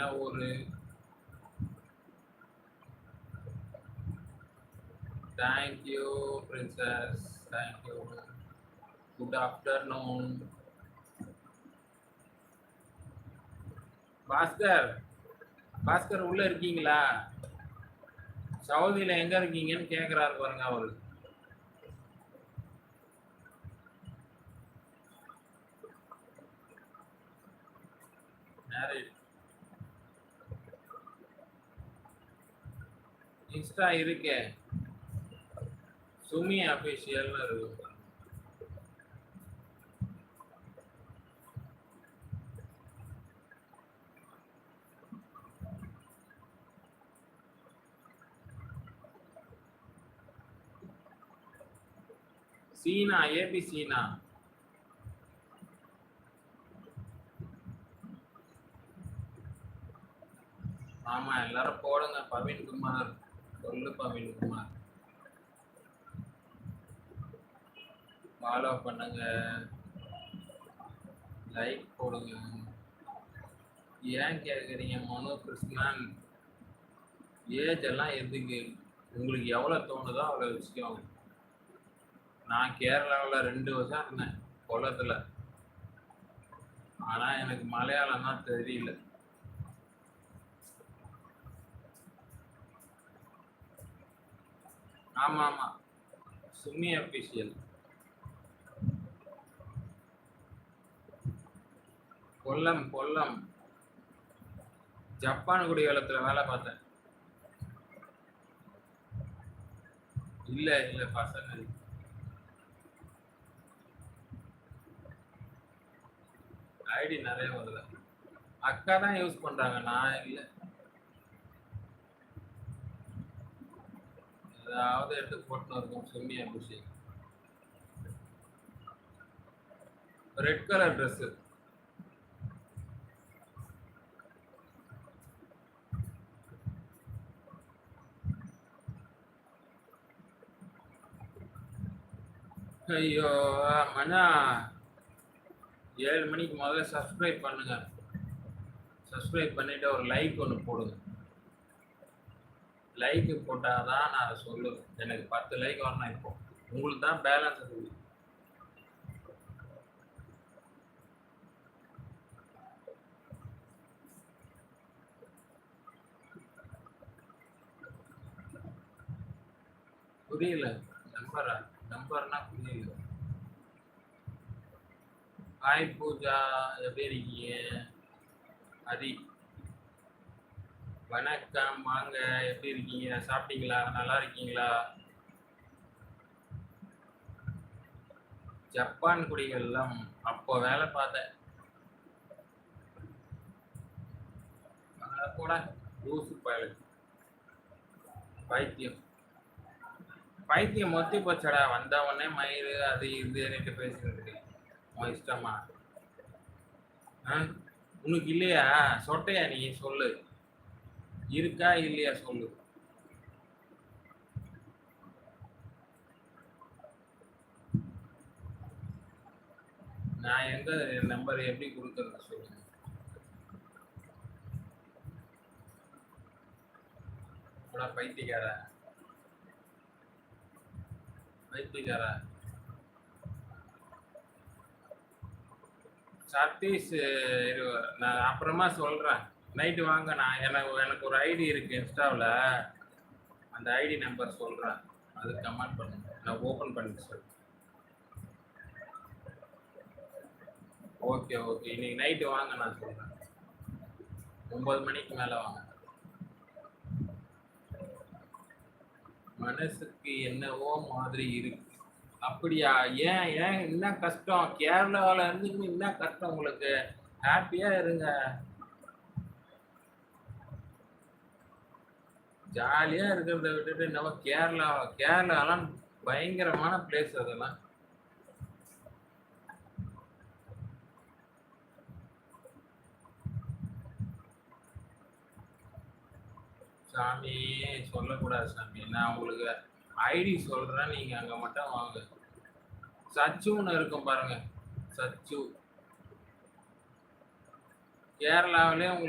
என்ன ஊரு thank you princess thank you good afternoon Bhaskar Bhaskar உள்ள இருக்கீங்களா? சவுதியில எங்க இருக்கீங்கன்னு கேக்குறாரு பாருங்க அவரு. மேரேஜ் இன்ஸ்டா இருக்கே. சுமி அபிஷியல் இருக்கு சீனா ஏபி சீனா. ஆமா எல்லாரும் போடுங்க. பவீன் குமார். சொல்லு பவீன் குமார் ஃபாலோ பண்ணுங்க. லைக் போடுங்க. ஏன் கேட்குறீங்க மனோ கிருஷ்ணன்? ஏஜ் எல்லாம் எதுக்கு? உங்களுக்கு எவ்வளோ தோணுதோ அவ்வளோ விஷயம். நான் கேரளாவில் ரெண்டு வருஷம் இருந்தேன் குளத்துல. ஆனால் எனக்கு மலையாளம் தான் தெரியல. ஆமாம். ஆமாம் சுமி அபிஷியல் கொல்லம் கொல்லம் ஜப்பான் குடிகாலத்தில் வேலை பார்த்தேன். இல்லை இல்லை பசங்க. ஐடி நிறைய வருது. அக்கா தான் யூஸ் பண்றாங்க நான் இல்லை. அதாவது எடுத்து போட்டுன்னு இருக்கும் செம்மியா அபிஷேக் ரெட் கலர் ட்ரெஸ்ஸு ஐயோ மண்ணா ஏழு மணிக்கு முதல்ல சப்ஸ்கிரைப் பண்ணுங்க. சப்ஸ்கிரைப் பண்ணிட்டு ஒரு லைக் ஒன்று போடுங்க. லைக் போட்டால் தான் நான் சொல்லுவேன். எனக்கு பத்து லைக் வரணும் இப்போ. உங்களுக்கு தான் பேலன்ஸ் இருக்குது புரியல. நம்பரா நம்பர்னா புரியல. ஹாய் பூஜா எப்படி இருக்கீங்க? ஹரி. வணக்கம் வாங்க. எப்படி இருக்கீங்க? சாப்பிட்டீங்களா? நல்லா இருக்கீங்களா? ஜப்பான் குடிகள்லாம் அப்போ வேலை பார்த்தேன் கூட லூசு பைத்தியம். பைத்தியம் மொத்தி போச்சடா. வந்த உடனே மயிறு அது இது எனக்கு பேசிட்டு உன் இஷ்டமா? ஆ உனக்கு இல்லையா? சொட்டையா நீ? சொல்லு. இருக்கா இல்லையா சொல்லு. நான் எங்க நம்பர் எப்படி கொடுக்கறது சொல்லுங்க. பைத்தியக்காரா. பைத்தியக்காரா. சதீஷ் இரு நான் அப்புறமா சொல்றேன். நைட்டு வாங்க நான் எனக்கு எனக்கு ஒரு ஐடி இருக்கு இன்ஸ்டாவில். அந்த ஐடி நம்பர் சொல்கிறேன் அது கமெண்ட் பண்ணுங்க. நான் ஓப்பன் பண்ணி சொல்கிறேன் ஓகே ஓகே இன்னைக்கு நைட்டு வாங்க நான் சொல்கிறேன் ஒம்பது மணிக்கு மேலே வாங்க. மனசுக்கு என்னவோ மாதிரி இருக்கு. அப்படியா? ஏன் ஏன்? என்ன கஷ்டம்? கேரளாவில் இருந்து என்ன கஷ்டம் உங்களுக்கு? ஹாப்பியாக இருங்க. ஜாலியாக இருக்கிறத விட்டுட்டு நம்ம கேரளா கேரளாலாம் பயங்கரமான பிளேஸ் அதெல்லாம். சாமி சொல்லக்கூடாது சாமி. நான் உங்களுக்கு ஐடி சொல்கிறேன் நீங்கள் அங்கே மட்டும் வாங்க. சச்சுன்னு இருக்கும் பாருங்க. சச்சு. கேரளாவிலே உங்களுக்கு